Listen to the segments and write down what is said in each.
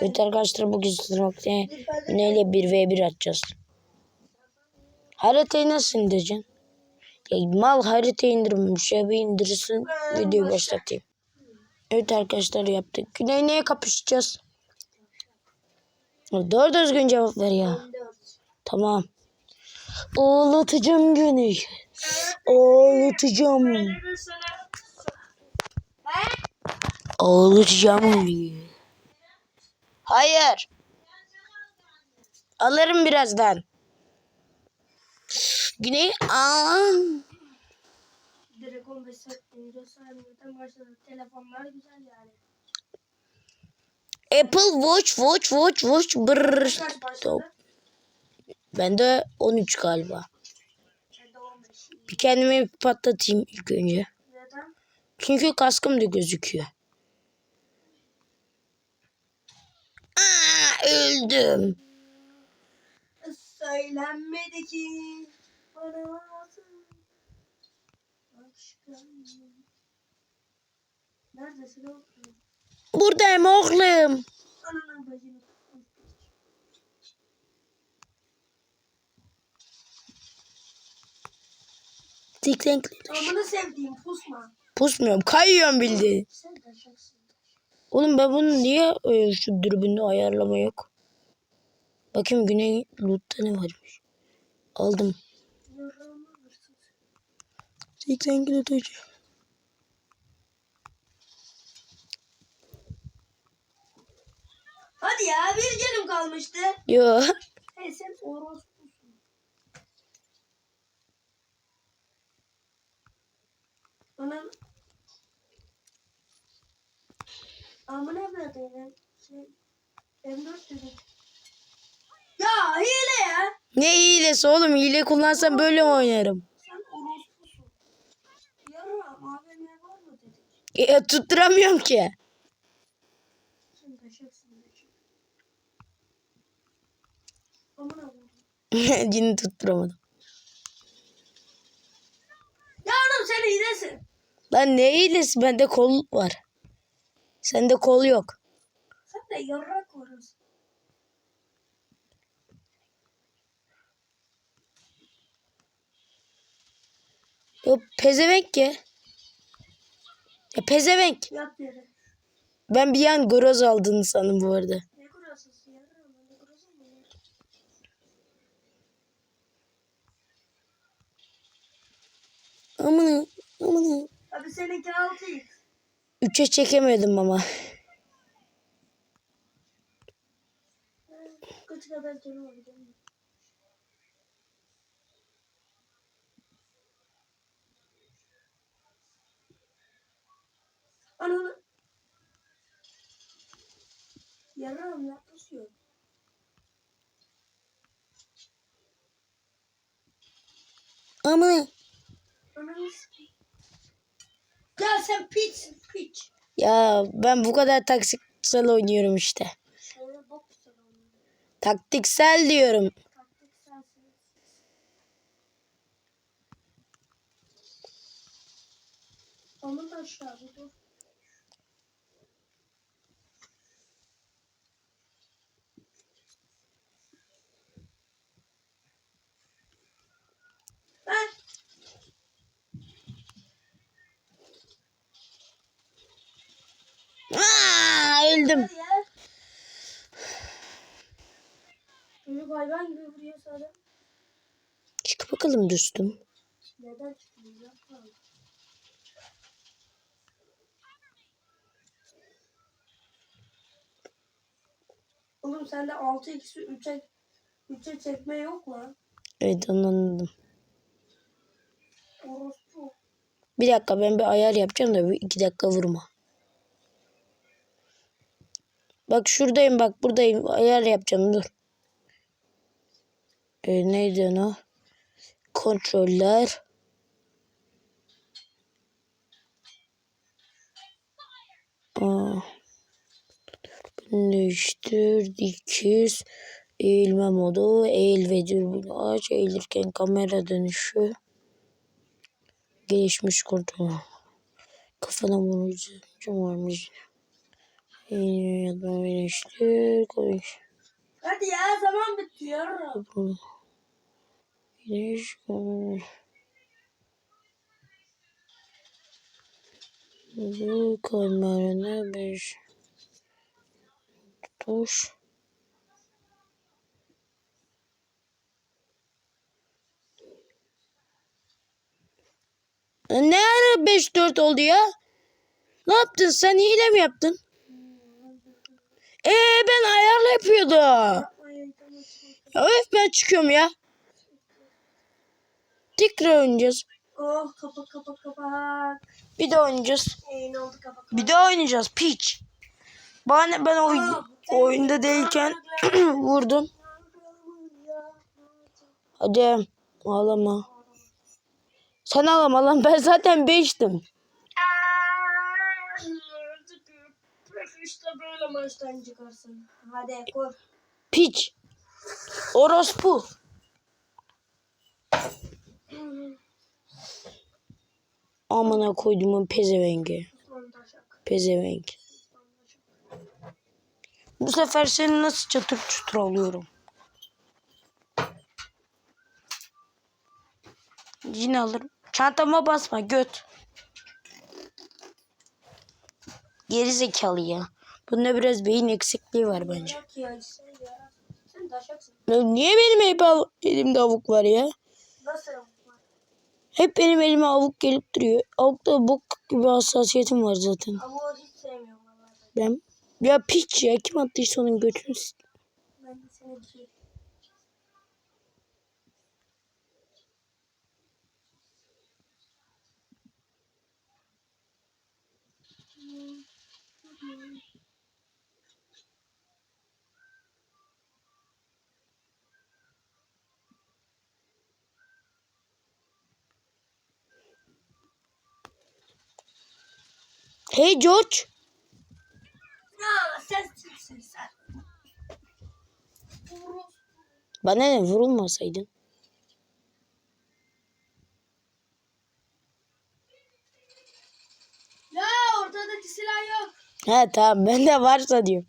Evet arkadaşlar bugün sınıfta neyle 1v1 atacağız. Haritayı nasıl indireceksin? Ya mal harita indirmemiş ya bir indirirsin videoyu başlatayım. Evet arkadaşlar yaptık. Güney neye kapışacağız? Doğru düzgün cevap ver ya. 14. Tamam. Ağlatacağım Güney. Ağlatacağım. Ağlatacağım onu. Hayır. Alırım birazdan. Güney aa. Direkt 15 saniye saniyeden başladı. Telefonlar güzel yani. Apple Watch, Watch, Watch, Watch. Brrr. Top. Bende 13 galiba. Ben de 15. Bir kendime bir patlatayım ilk önce. Neden? Çünkü kaskım da gözüküyor. Aa, öldüm. Söylenmedi ki bana. Neredesin oğlum? Buradayım oğlum. Ananın bacını. Amını sevdiğim pusma. Pusmuyorum. Kayıyorum bildiğin. Sen taşaksın. Oğlum ben bunu niye e, şu dürbünde ayarlama yok? Bakayım güney lootta ne varmış. Aldım. Yarağımı alırsın. Tik renk loot hocam. Hadi ya bir canım kalmıştı. Yo. Hey sen orospusun. Anam. Amına bırakayım. Şey, M4 dedim. Ya hile ya. Ne hilesi oğlum? Hile kullansam böyle mi oynarım? Sen orospusun. Yarım AVM var mı dedik. E, tutturamıyorum ki. Sen dedik. Amına. Yine tutturamadım. Ya oğlum sen hilesin. Lan ne hilesi? Bende kol var. Sende kol yok. Sen de yarrak varız. Yok pezevenk ya. Ya pezevenk. Yere. Ben bir an groz aldığını sandım bu arada. Ne ya? Amına amına. Abi seninki altı ilk. Üçe çekemedim ama. Ananı. Yarram yaklaşıyor. Amına. Ananı sikeyim. Sen piçsin piç. Ya ben bu kadar taktiksel oynuyorum işte. Onu. Taktiksel diyorum. Onun da aşağı dur. Ben Aa, öldüm. Çocuk hayvan gibi vuruyor sana. Çık bakalım dostum. Neden? Yapma. Oğlum sende 6 x'i 3'e 3'e çekme yok lan. Evet anladım. Orospu. Bir dakika ben bir ayar yapacağım da bir iki dakika vurma. Bak şuradayım bak buradayım ayar yapacağım dur. Ee, neydi o? Kontroller. Aa. Bunu değiştir. Dikiz. Eğilme modu. Eğil ve dürbün aç. Eğilirken kamera dönüşü. Gelişmiş kontrol. Kafana vurucu varmış. Yatma güneşli konuş. Hadi ya zaman bitiyor. Güneş konuş. Bu kamerana bir tuş. Ne ara 5-4 oldu ya? Ne yaptın sen hile mi yaptın? Ee ben ayarla yapıyordum. Ya öf ben çıkıyorum ya. Tekrar oynayacağız. Oh kapat kapat kapat. Bir de oynayacağız. Ee, ne oldu kapat kapat. Bir daha oynayacağız. Piç. Bana ben oyun, oyunda değilken vurdum. Hadi ağlama. Sen ağlama lan ben zaten beştim. İşte böyle maçtan çıkarsın. Hadi koy. Piç. Orospu. Amına koyduğumun pezevengi. Pezevenk. Bu sefer seni nasıl çatır çutur alıyorum. Yine alırım. Çantama basma göt. Geri zekalı ya. Bunda biraz beyin eksikliği var bence. Ya niye benim hep elimde avuk var ya? Nasıl yapma? Hep benim elime avuk gelip duruyor. Avukta bok gibi hassasiyetim var zaten. Hiç sevmiyorum. Ben ya piç ya kim attıysa onun götünü Ben de seni Hey George. Ya sen sen? Bana ne vurulmasaydın. Ya ortadaki silah yok. Ha tamam ben de varsa diyorum.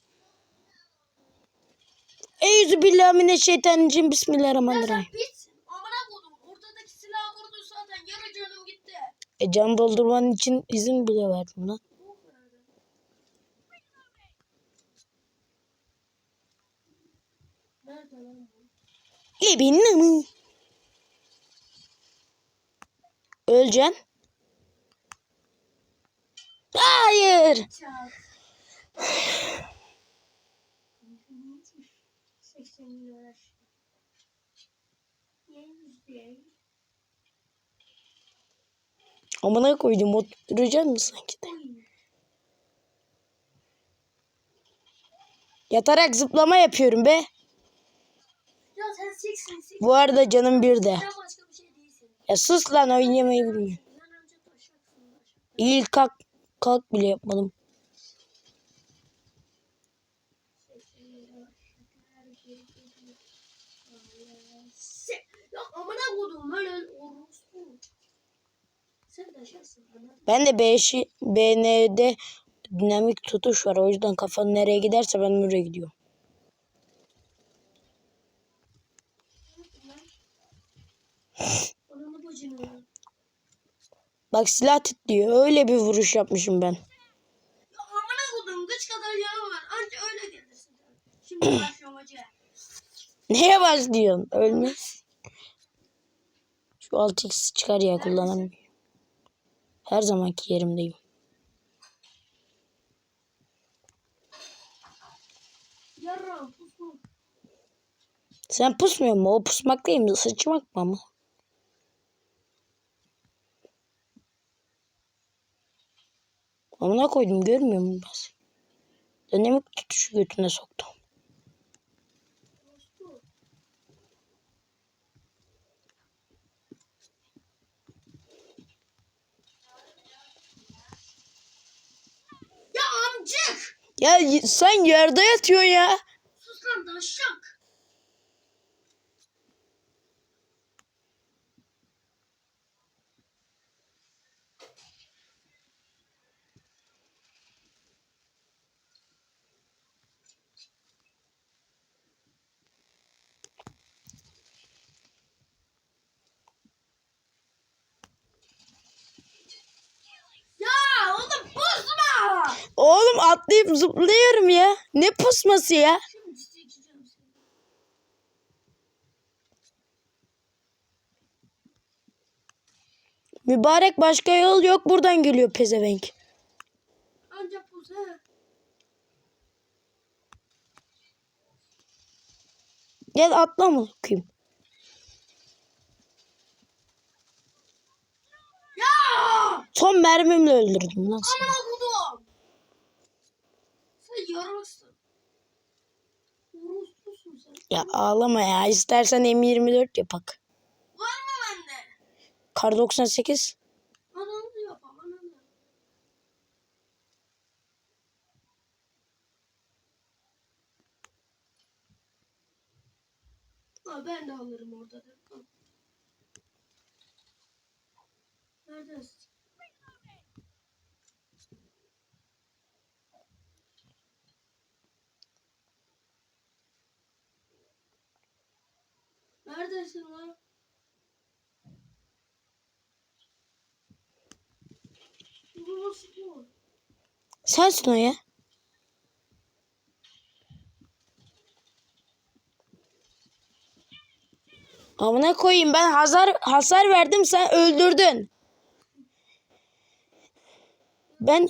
Eyyüzü billahi mineşşeytanirracim bismillahirrahmanirrahim. Bitsin. Amına koydum. Ortadaki silahı vurdun zaten. Yarı canım gitti. E can doldurman için izin bile verdim lan. Nerede lan bu? İbinle mi? Öleceksin. Hayır. Çat. 80 lira. Neymiş diye. Amına koydum oturacaksın mı sanki de? Yatarak zıplama yapıyorum be. Bu arada canım bir de. Sen başka bir şey değilsin. Ya sus lan oynamayı bilmiyorum. Önce taşak. İyi kalk. Kalk bile yapmadım. 80 lira. Se- Ya amına koydum böyle orospu. Sen taşarsın anladın Ben de B5'i BN'de dinamik tutuş var. O yüzden kafan nereye giderse ben oraya gidiyorum. Ananı bacını. Bak silah titriyor. Öyle bir vuruş yapmışım ben. Ya amına koydum gıç kadar yanı var. Anca öyle gelirsin. Şimdi başlıyorum hacı. Neye başlıyorsun? Ölmez. Şu 6x çıkar ya kullanamıyorum. Her zamanki yerimdeyim. Yarram. Sen pusmuyor mu? O pusmak değil mi? Sıçmak mı ama? Amına koydum görmüyor musun bas? Dinamik tutuşu götüne soktum. Ya amcık. Ya sen yerde yatıyorsun ya. Sus lan taşak. Oğlum atlayıp zıplıyorum ya. Ne pusması ya? Mübarek başka yol yok buradan geliyor pezevenk. Ancak bu he. Gel atla mı bakayım. Ya! Son mermimle öldürdüm lan seni. Yarasın. Orospusun sen. Ya ağlama ya. İstersen M24 yapak. Var mı bende? Kar 98. Ananı yapam ananı. Ha, ben de alırım orada. Neredesin? Neredesin lan? Bu nasıl bu? Sensin o ya. Amına koyayım ben hasar hasar verdim sen öldürdün. Ben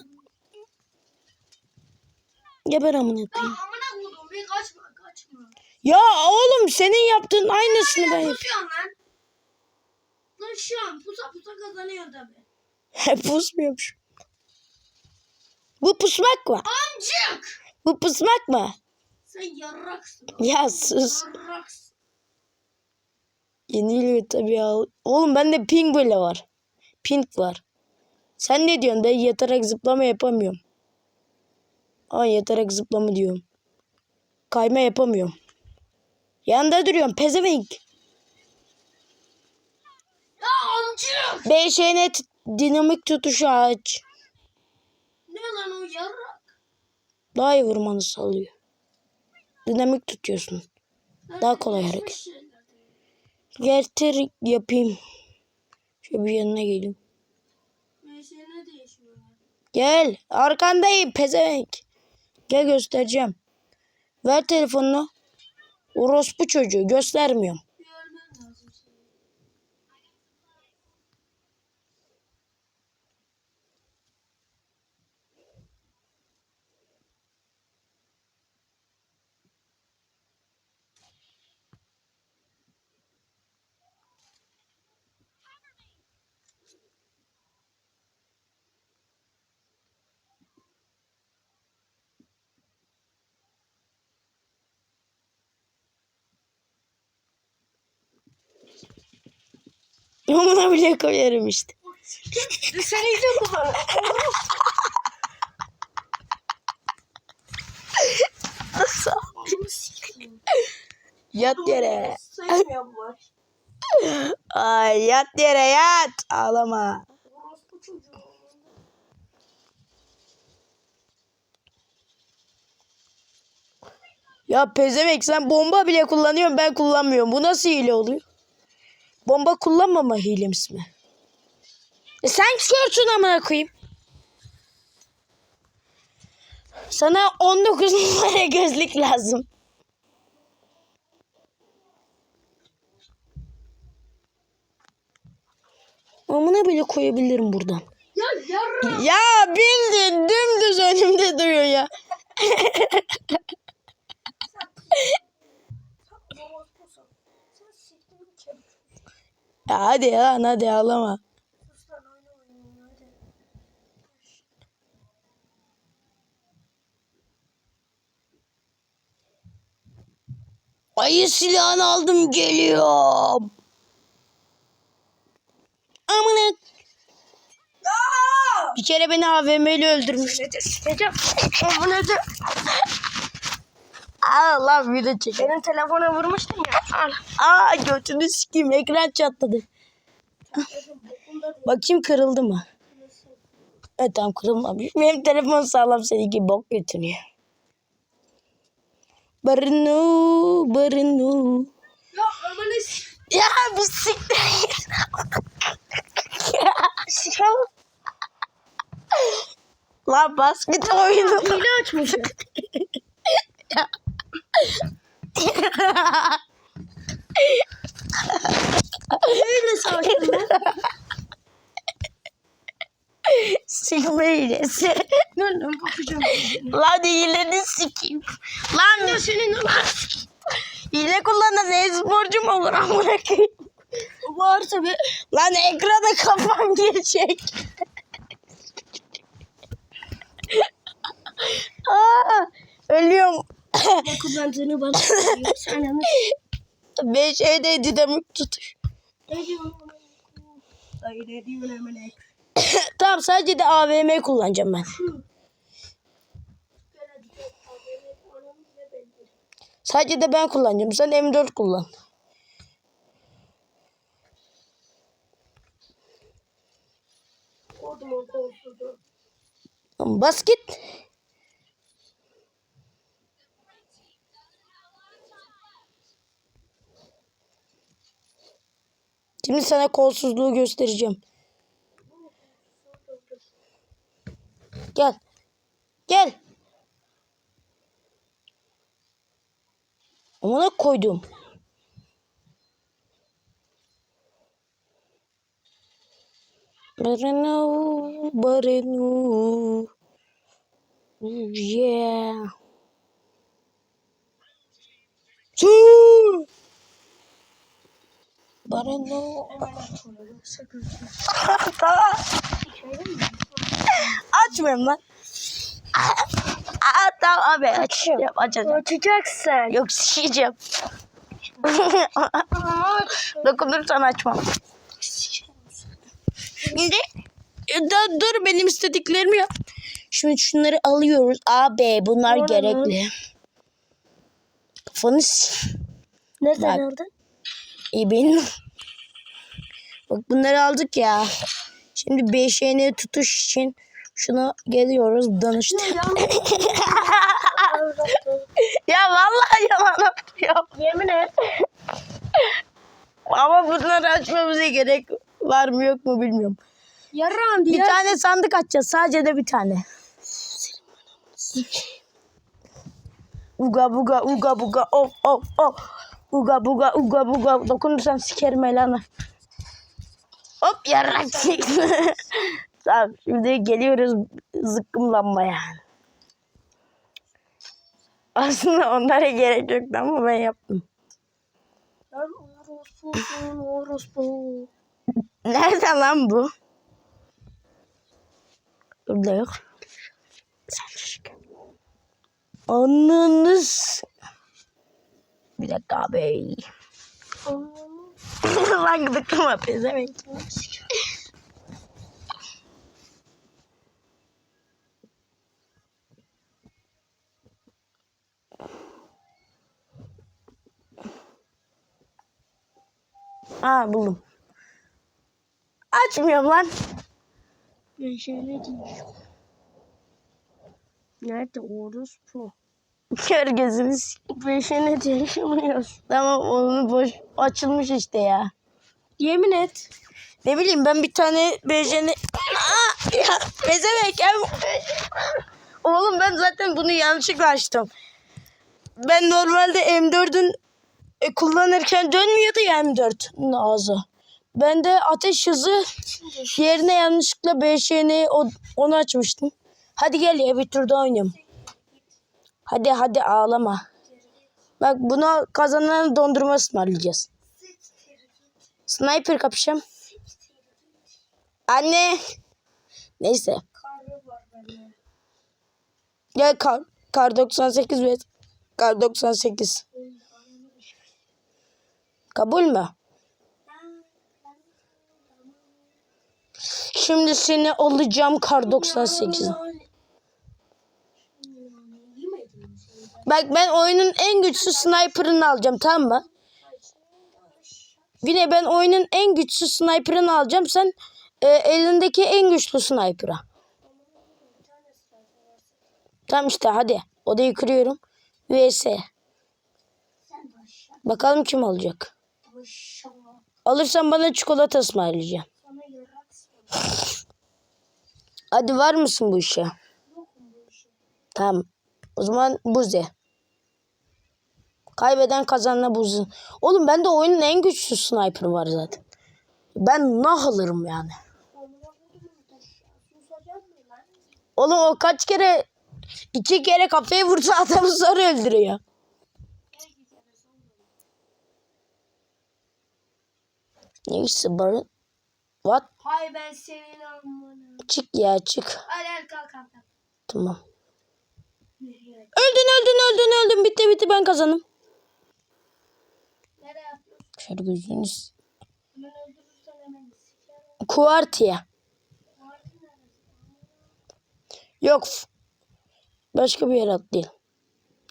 Geber amına Ya koyayım. amına koydum bir kaçma. Ya oğlum senin yaptığın aynısını ben yapıyorum. Lan. Lan şu an pusa pusa kazanıyor tabi. Hep pusmuyormuş. Bu pusmak mı? Amcık! Bu pusmak mı? Sen yarraksın. Ya sus. Yarraksın. Yeniliyor tabii ya. Oğlum bende ping böyle var. Ping var. Sen ne diyorsun? Ben yatarak zıplama yapamıyorum. Aa yatarak zıplama diyorum. Kayma yapamıyorum. Yanında duruyorum. Pezevenk. Ya amcık! BŞN dinamik tutuşu aç. Ne lan o yarrak? Daha iyi vurmanı sağlıyor. Dinamik tutuyorsun. Daha kolay hareket. Getir yapayım. Şöyle bir yanına geleyim. Gel. Arkandayım pezevenk. Gel göstereceğim. Ver telefonunu. Orospu çocuğu göstermiyorum. Yoluna bile koyarım işte. Sen iyice bana. Yat yere. Ay yat yere yat. Ağlama. Ya pezevenk sen bomba bile kullanıyorsun ben kullanmıyorum. Bu nasıl hile oluyor? Bomba kullanmama hilemiz mi? E sen görsün amına koyayım. Sana 19 numara gözlük lazım. Amına bile koyabilirim buradan. Ya yarrak. Ya bildin dümdüz önümde duruyor ya. Orospusun. Sen siktimin kemik. Ya hadi lan hadi ağlama. Ayı silahını aldım geliyorum. Amına. Bir kere beni AVM'li öldürmüş. Sikeceğim. Amına da. Allah video çek. Benim telefona vurmuştun ya. Al. Aa götünü sikeyim ekran çatladı. Bakayım kırıldı mı? Evet tamam kırılmamış. Benim telefon sağlam seninki bok götürüyor. Barını barını. Ya amanı s- Ya bu siktir. Lan basket oyunu. Hile açmışım. Öyle savaştım ben. Silme hilesi. Dur lan bakacağım. Lan hileni sikeyim. Lan Ya senin lan. hile kullanan e-sporcu mu olur amına koyayım? Var tabi. Lan ekrana kafam girecek. Aa, ölüyorum. Ben seni bana. Sen hemen. Beş şeyde dinamik tutuş. Ne ne ek. tamam sadece de AVM kullanacağım ben. Sadece de ben kullanacağım. Sen M4 kullan. Bas git. Şimdi sana kolsuzluğu göstereceğim. Gel. Gel. Amına koydum. Barenu, barenu. Yeah. Su. Açıyorum. Sakın. tamam. Açmıyorum lan. Aa, tamam abi açacağım. Açacağım. Açacaksın. Yok şişeceğim. Dokunursan açmam. Şimdi da, dur benim istediklerimi yap. Şimdi şunları alıyoruz. Abi bunlar Doğru. gerekli. Kafanı s- Nereden Bak. aldın? İyi benim. Bak bunları aldık ya. Şimdi BŞN tutuş için şuna geliyoruz danıştık. ya vallahi yalan atıyor. Yemin et. Ama bunları açmamıza gerek var mı yok mu bilmiyorum. Yaran Bir diye. tane sandık açacağız. Sadece de bir tane. Uga buga uga buga of of of. Uga buga uga buga. Dokunursam sikerim elanı. Hop yarrak Tamam şimdi geliyoruz zıkkımlanmaya. Aslında onlara gerek yoktu ama ben yaptım. Lan orospusun orospu. Nerede lan bu? Burada yok. Sen çık. Ananız. Bir dakika abi. lan gıdıklama pezevenk. Aa buldum. Açmıyorum lan. Şey ne diyeyim? Nerede orospu? Kör gözünü s- Ben şey ne değişemiyoruz. Tamam onu boş açılmış işte ya. Yemin et. Ne bileyim ben bir tane bejeni... Aa, ya bezemek ya. Oğlum ben zaten bunu yanlışlıkla açtım. Ben normalde M4'ün e, kullanırken dönmüyordu ya M4'ün ağzı. Ben de ateş hızı yerine yanlışlıkla BŞN'yi onu açmıştım. Hadi gel ya bir tur daha oynayalım. Hadi hadi ağlama. Bak buna kazanan dondurma ısmarlayacağız. Sniper kapışım. Anne. Neyse. Gel kar, kar 98 ve kar 98. Kabul mü? Şimdi seni alacağım kar 98. Bak ben oyunun en güçlü sniper'ını alacağım tamam mı? Yine ben oyunun en güçlü sniper'ını alacağım. Sen e, elindeki en güçlü sniper'a. Tamam işte hadi. Odayı kırıyorum. VS. Bakalım kim alacak. Alırsan bana çikolata ısmarlayacağım. Hadi var mısın bu işe? Tamam. O zaman Buzi. Kaybeden kazanla Buzi. Oğlum bende oyunun en güçlü sniper var zaten. Ben nah alırım yani. Oğlum o kaç kere iki kere kafaya vursa adamı sonra öldürüyor. Neyse barın. What? Hay ben senin. Çık ya çık. Hadi kalk. kalk. Tamam. Öldün öldün öldün öldün. Bitti bitti ben yapıyorsun? Şöyle gözünüz. Kuartiye. Yok. Başka bir yer atlayalım.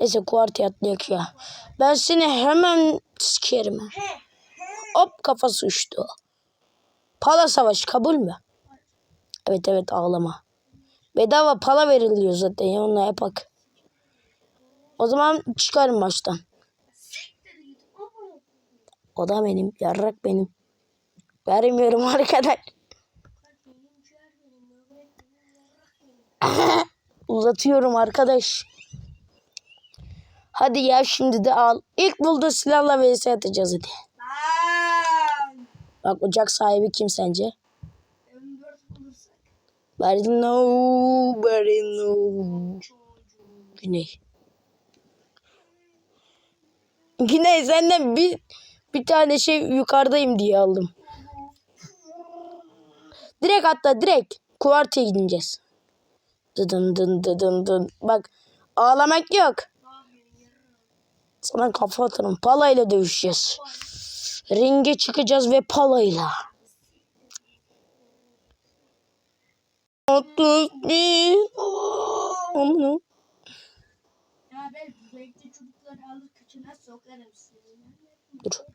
Neyse kuartiye atlayak ya. Ben seni hemen sikerim. Hop kafası uçtu. Pala savaşı kabul mü? Evet evet ağlama. Bedava pala veriliyor zaten ya onunla yapak. O zaman çıkarım baştan. O da benim. Yarrak benim. Vermiyorum arkadaş. Uzatıyorum arkadaş. Hadi ya şimdi de al. İlk bulduğu silahla vs atacağız hadi. Bak ocak sahibi kim sence? M4 bulursak. Very no, very no. Güney. Güney senden bir bir tane şey yukarıdayım diye aldım. Direkt hatta direkt kuartiye gideceğiz. Dıdın dın dıdın dın. Bak ağlamak yok. Sana kafa atarım. Palayla dövüşeceğiz. Ringe çıkacağız ve palayla. 30 bin. Amına. Ya ben renkli çocukları kıçına sokarım seni. Dur.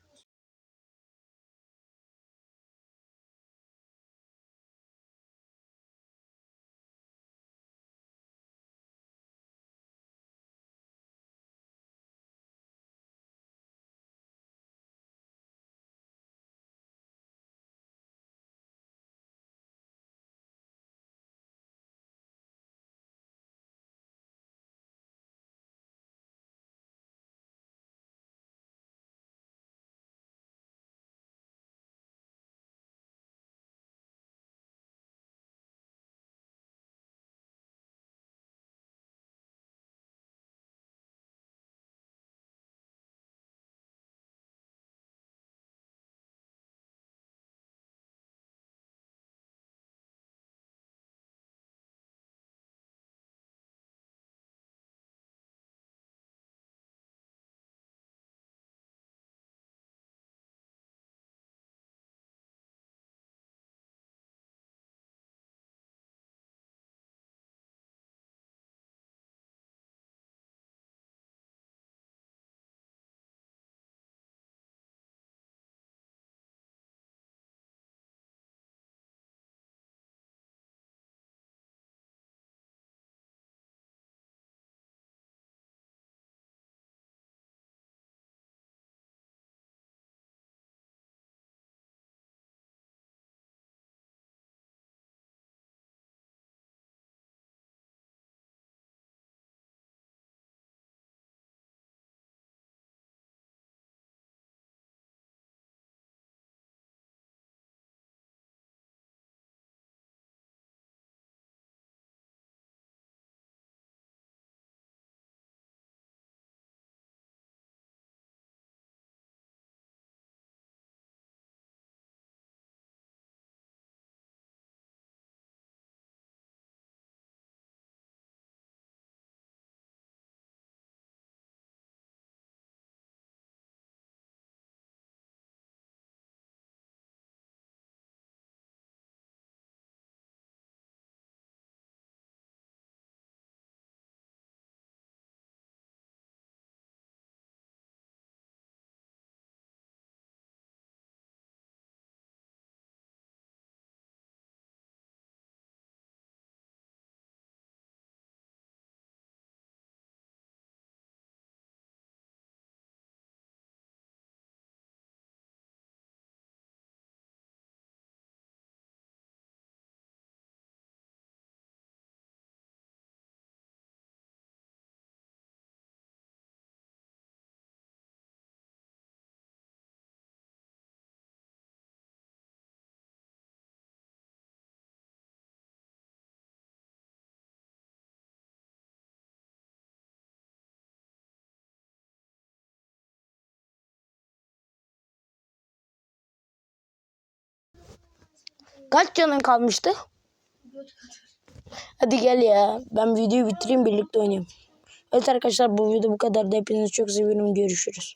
Kaç canın kalmıştı? Hadi gel ya. Ben videoyu bitireyim birlikte oynayalım. Evet arkadaşlar bu video bu kadar da hepinizi çok seviyorum. Görüşürüz.